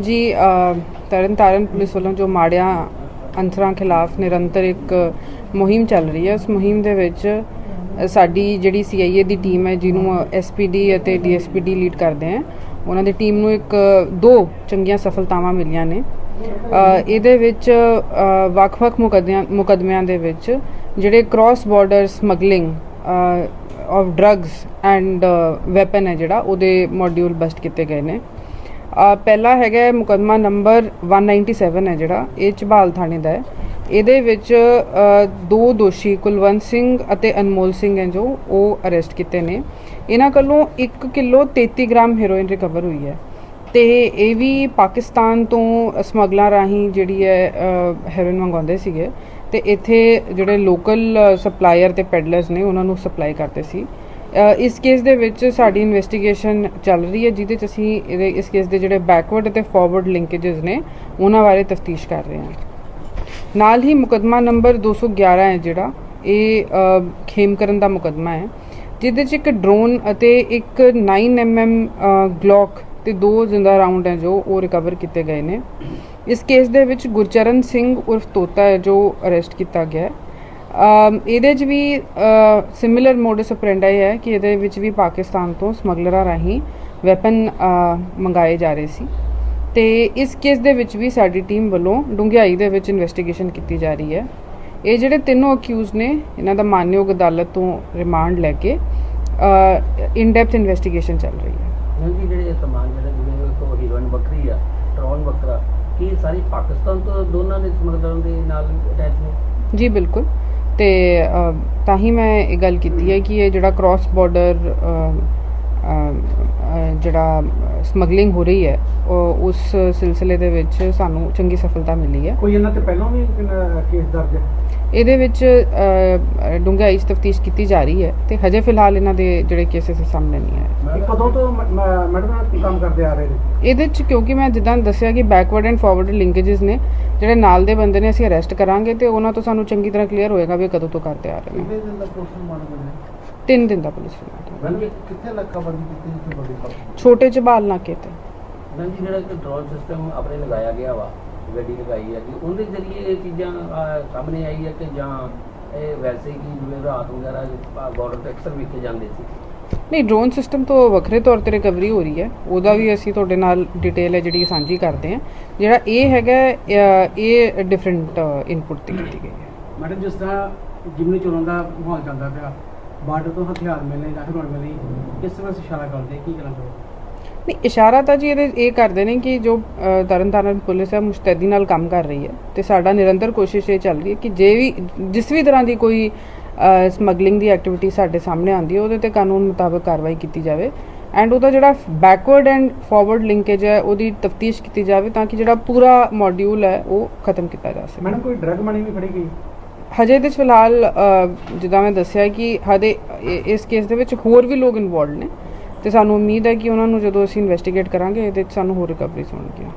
ਜੀ ਅ, ਤਰਨਤਾਰਨ ਪੁਲਿਸ ਵੱਲੋਂ ਜੋ ਮਾੜਿਆਂ ਅੰਸਰਾਂ ਖਿਲਾਫ ਨਿਰੰਤਰ ਇੱਕ ਮੁਹਿੰਮ ਚੱਲ ਰਹੀ ਹੈ ਉਸ ਮੁਹਿੰਮ ਦੇ ਵਿੱਚ ਸਾਡੀ ਜਿਹੜੀ ਸੀਆਈਏ ਦੀ ਟੀਮ ਹੈ ਜਿਹਨੂੰ ਐਸਪੀਡੀ ਅਤੇ ਡੀਐਸਪੀਡੀ ਲੀਡ ਕਰਦੇ ਆ ਉਹਨਾਂ ਦੀ ਟੀਮ ਨੂੰ ਇੱਕ ਦੋ ਚੰਗੀਆਂ ਸਫਲਤਾਵਾਂ ਮਿਲੀਆਂ ਨੇ। ਇਹਦੇ ਵਿੱਚ ਵੱਖ-ਵੱਖ ਮੁਕੱਦਮਿਆਂ ਮੁਕੱਦਮਿਆਂ ਦੇ ਵਿੱਚ ਜਿਹੜੇ cross border smuggling of drugs and weapon ਹੈ ਜਿਹੜਾ ਉਹਦੇ ਮੋਡਿਊਲ ਬਸਟ ਕੀਤੇ ਗਏ ਨੇ। ਪਹਿਲਾ ਹੈਗਾ ਹੈ ਮੁਕੱਦਮਾ ਨੰਬਰ 197 ਹੈ ਜਿਹੜਾ, ਇਹ ਝਬਾਲ ਥਾਣੇ ਦਾ ਹੈ। ਇਹਦੇ ਵਿੱਚ ਦੋ ਦੋਸ਼ੀ ਕੁਲਵੰਤ ਸਿੰਘ ਅਤੇ ਅਨਮੋਲ ਸਿੰਘ ਹੈ ਜੋ, ਉਹ ਅਰੈਸਟ ਕੀਤੇ ਨੇ। ਇਹਨਾਂ ਕੋਲੋਂ 1 ਕਿਲੋ 33 ਗ੍ਰਾਮ ਹੈਰੋਇਨ ਰਿਕਵਰ ਹੋਈ ਹੈ। ਤੇ ਇਹ ਵੀ ਪਾਕਿਸਤਾਨ ਤੋਂ ਸਮਗਲਰ ਰਾਹੀਂ ਜਿਹੜੀ ਹੈ ਹੈਰੋਇਨ ਮੰਗਵਾਉਂਦੇ ਸੀਗੇ। ਤੇ ਇੱਥੇ ਜਿਹੜੇ ਲੋਕਲ ਸਪਲਾਇਰ ਤੇ ਪੈਡਲਰਸ ਨੇ, ਉਹਨਾਂ ਨੂੰ ਸਪਲਾਈ ਕਰਦੇ ਸੀ। ਇਸ ਕੇਸ ਦੇ ਵਿੱਚ ਸਾਡੀ ਇਨਵੈਸਟੀਗੇਸ਼ਨ ਚੱਲ ਰਹੀ ਹੈ, ਜਿਹਦੇ ਚ ਅਸੀਂ ਇਹਦੇ, ਇਸ ਕੇਸ ਦੇ ਜਿਹੜੇ ਬੈਕਵਰਡ ਅਤੇ ਫਾਰਵਰਡ ਲਿੰਕੇजेस ਨੇ, ਉਹਨਾਂ ਬਾਰੇ ਤਫਤੀਸ਼ ਕਰ ਰਹੇ ਹਾਂ। ਨਾਲ ਹੀ ਮੁਕਦਮਾ ਨੰਬਰ 211 ਹੈ ਜਿਹੜਾ, ਇਹ ਖੇਮਕਰਨ ਦਾ ਮੁਕਦਮਾ ਹੈ, ਜਿਹਦੇ 'ਚ ਇੱਕ ਡਰੋਨ ਅਤੇ ਇੱਕ 9mm ਗਲੌਕ ਤੇ ਦੋ ਜ਼ਿੰਦਾ ਰਾਉਂਡ ਹੈ ਜੋ ਉਹ ਰਿਕਵਰ ਕੀਤੇ ਗਏ ਨੇ। ਇਸ ਕੇਸ ਦੇ ਵਿੱਚ ਗੁਰਚਰਨ ਸਿੰਘ ਉਰਫ ਤੋਤਾ ਹੈ ਜੋ ਅਰੈਸਟ ਕੀਤਾ ਗਿਆ ਹੈ। ਇਹਦੇ 'ਚ ਵੀ ਸਿਮਿਲਰ ਮੋਡਸ ਆਪਰੈਂਡਾਈ ਹੈ ਕਿ ਇਹਦੇ ਵਿੱਚ ਵੀ ਪਾਕਿਸਤਾਨ ਤੋਂ ਸਮਗਲਰਾਂ ਰਾਹੀਂ ਵੈਪਨ ਮੰਗਾਏ ਜਾ ਰਹੇ ਸੀ। ਤੇ ਇਸ ਕੇਸ ਦੇ ਵਿੱਚ ਵੀ ਸਾਡੀ ਟੀਮ ਵੱਲੋਂ ਡੁੰਗਿਆਈ ਦੇ ਵਿੱਚ ਇਨਵੈਸਟੀਗੇਸ਼ਨ ਕੀਤੀ ਜਾ ਰਹੀ ਹੈ। ਇਹ ਜਿਹੜੇ ਤਿੰਨੋਂ ਅਕਿਊਜ਼ ਨੇ ਇਹਨਾਂ ਦਾ ਮਾਨਯੋਗ ਅਦਾਲਤ ਤੋਂ ਰਿਮਾਂਡ ਲੈ ਕੇ ਇਨ ਡੈਪਥ ਇਨਵੈਸਟੀਗੇਸ਼ਨ ਚੱਲ ਰਹੀ ਹੈ। ਹੁਣ ਜੀ ਜਿਹੜੇ ਇਹ ਸਮਾਨ ਜਿਹੜੇ ਜਿਵੇਂ ਕੋ ਹੀਰੋਇਨ ਵੱਖਰੀ ਆ ਡਰੋਨ ਵੱਖਰਾ ਕੀ ਇਹ ਸਾਰੀ ਪਾਕਿਸਤਾਨ ਤੋਂ ਦੋਨਾਂ ਦੇ ਸਮਗਲਰਾਂ ਦੇ ਨਾਲ ਅਟੈਚ ਨੇ? ਜੀ ਬਿਲਕੁਲ। ਤੇ ਤਾਂ ਹੀ ਮੈਂ ਇਹ ਗੱਲ ਕੀਤੀ ਹੈ ਕਿ ਇਹ ਜਿਹੜਾ ਕ੍ਰਾਸ ਬਾਰਡਰ ਜਿਹੜਾ ਸਮਗਲਿੰਗ ਹੋ ਰਹੀ ਹੈ ਉਸ ਸਿਲਸਿਲੇ ਦੇ ਵਿੱਚ ਸਾਨੂੰ ਚੰਗੀ ਸਫਲਤਾ ਮਿਲੀ ਹੈ। ਕੋਈ ਇਹਨਾਂ ਤੇ ਪਹਿਲਾਂ ਵੀ ਕੇਸ ਦਰਜ ਹੈ? ਇਹਦੇ ਵਿੱਚ ਡੂੰਘਾਈ ਤਫਤੀਸ਼ ਕੀਤੀ ਜਾ ਰਹੀ ਹੈ ਤੇ ਹਜੇ ਫਿਲਹਾਲ ਇਹਨਾਂ ਦੇ ਜਿਹੜੇ ਕੇਸਿਸ ਸਾਹਮਣੇ ਨਹੀਂ ਆਏ। ਕਦੋਂ ਤੋਂ ਮੈਡਮ ਕੰਮ ਕਰਦੇ ਆ ਰਹੇ ਨੇ? ਇਹਦੇ 'ਚ ਕਿਉਂਕਿ ਮੈਂ ਜਿੱਦਾਂ ਦੱਸਿਆ ਕਿ ਬੈਕਵਰਡ ਐਂਡ ਫਾਰਵਰਡ ਲਿੰਕੇजेस ਨੇ ਜਿਹੜੇ ਨਾਲ ਦੇ ਬੰਦੇ ਨੇ ਅਸੀਂ ਅਰੈਸਟ ਕਰਾਂਗੇ ਤੇ ਉਹਨਾਂ ਤੋਂ ਸਾਨੂੰ ਚੰਗੀ ਤਰ੍ਹਾਂ ਕਲੀਅਰ ਹੋਏਗਾ ਵੀ ਕਦੋਂ ਤੋਂ ਕਰਦੇ ਆ ਰਹੇ ਨੇ। ਤਿੰਨ ਦਿਨ ਦਾ ਪੁਲਿਸ ਰਿਮਾਂਡ। ਮੈਮ ਜੀ ਕਿੱਥੇ ਲੱਕਾਬੰਦੀ ਕੀਤੀ ਜਿੱਥੇ ਬੜੀ ਫ਼ਰਕ ਛੋਟੇ ਝਬਾਲ ਨਾਕੇ ਤੇ ਮੈਮ ਜੀ ਜਿਹੜਾ ਇੱਕ ਡਰੋਨ ਸਿਸਟਮ ਆਪਣੇ ਲਗਾਇਆ ਗਿਆ ਵਾ ਗੱਡੀ ਲਗਾਈ ਹੈ ਜੀ ਉਹਦੇ ਜ਼ਰੀਏ ਇਹ ਚੀਜ਼ਾਂ ਅਹ, ਸਾਹਮਣੇ ਆਈ ਹੈ ਕਿ ਜਾਂ ਇਹ ਵੈਸੇ ਹੀ ਜਿਵੇਂ ਰਾਤ ਵਗੈਰਾ ਬਾਰਡਰ ਤੇ ਅਕਸਰ ਵਿਖੇ ਜਾਂਦੇ ਸੀ? ਨਹੀਂ ਡਰੋਨ ਸਿਸਟਮ ਤੋਂ ਵੱਖਰੇ ਤੌਰ ਤੇ ਰਿਕਵਰੀ ਹੋ ਰਹੀ ਹੈ। ਉਹਦਾ ਵੀ ਅਸੀਂ ਤੁਹਾਡੇ ਨਾਲ ਡਿਟੇਲ ਹੈ ਜਿਹੜੀ ਸਾਂਝੀ ਕਰਦੇ ਹਾਂ। ਜਿਹੜਾ ਇਹ ਹੈਗਾ ਅ, ਇਹ ਡਿਫਰੈਂਟ ਇਨਪੁਟ ਤੇ ਕੀਤੀ ਗਈ ਹੈ। ਮੈਡਮ ਜਿਸ ਤਰ੍ਹਾਂ ਜਿਮਨੀ ਚੋਣਾਂ ਦਾ ਮਾਹੌਲ ਚੱਲਦਾ ਪਿਆ ਬਾਰਡਰ ਤੋਂ ਹਥਿਆਰ ਮਿਲਣੇ ਜਾਂ ਹਿਰੋਣ ਮਿਲਣੀ ਕਿਸ ਤਰ੍ਹਾਂ ਇਸ਼ਾਰਾ ਕਰਦੇ? ਕੀ ਚਾਹੋ ਨਹੀਂ ਇਸ਼ਾਰਾ ਤਾਂ ਜੀ ਇਹਦੇ ਇਹ ਕਰਦੇ ਨੇ ਕਿ ਜੋ ਤਰਨਤਾਰਨ ਪੁਲਿਸ ਹੈ ਮੁਸ਼ਤੈਦੀ ਨਾਲ ਕੰਮ ਕਰ ਰਹੀ ਹੈ ਤੇ ਸਾਡਾ ਨਿਰੰਤਰ ਕੋਸ਼ਿਸ਼ ਇਹ ਚੱਲ ਰਹੀ ਹੈ ਕਿ ਜੇ ਵੀ ਜਿਸ ਵੀ ਤਰ੍ਹਾਂ ਦੀ ਕੋਈ ਸਮਗਲਿੰਗ ਦੀ ਐਕਟੀਵਿਟੀ ਸਾਡੇ ਸਾਹਮਣੇ ਆਉਂਦੀ ਹੈ ਉਹਦੇ ਤੇ ਕਾਨੂੰਨ ਮੁਤਾਬਕ ਕਾਰਵਾਈ ਕੀਤੀ ਜਾਵੇ ਐਂਡ ਉਹਦਾ ਜਿਹੜਾ ਬੈਕਵਰਡ ਐਂਡ ਫਾਰਵਰਡ ਲਿੰਕੇਜ ਹੈ ਉਹਦੀ ਤਫਤੀਸ਼ ਕੀਤੀ ਜਾਵੇ ਤਾਂ ਕਿ ਜਿਹੜਾ ਪੂਰਾ ਮੋਡਿਊਲ ਹੈ ਉਹ ਖਤਮ ਕੀਤਾ ਜਾ ਸਕੇ। ਮੈਡਮ ਕੋਈ ਡਰਗ ਮਨੀ ਵੀ ਫੜੀ ਗਈ? ਹਜੇ ਇਹਦੇ ਫਿਲਹਾਲ ਜਿੱਦਾਂ ਮੈਂ ਦੱਸਿਆ ਕਿ ਹਜੇ ਇਸ ਕੇਸ ਦੇ ਵਿੱਚ ਹੋਰ ਵੀ ਲੋਕ ਇਨਵੋਲਡ ਨੇ ਤੇ ਸਾਨੂੰ ਉਮੀਦ ਹੈ ਕਿ ਉਹਨਾਂ ਨੂੰ ਜਦੋਂ ਅਸੀਂ ਇਨਵੈਸਟੀਗੇਟ ਕਰਾਂਗੇ, ਇਹਦੇ 'ਚ ਸਾਨੂੰ ਹੋਰ ਰਿਕਵਰੀਜ਼ ਹੋਣਗੀਆਂ।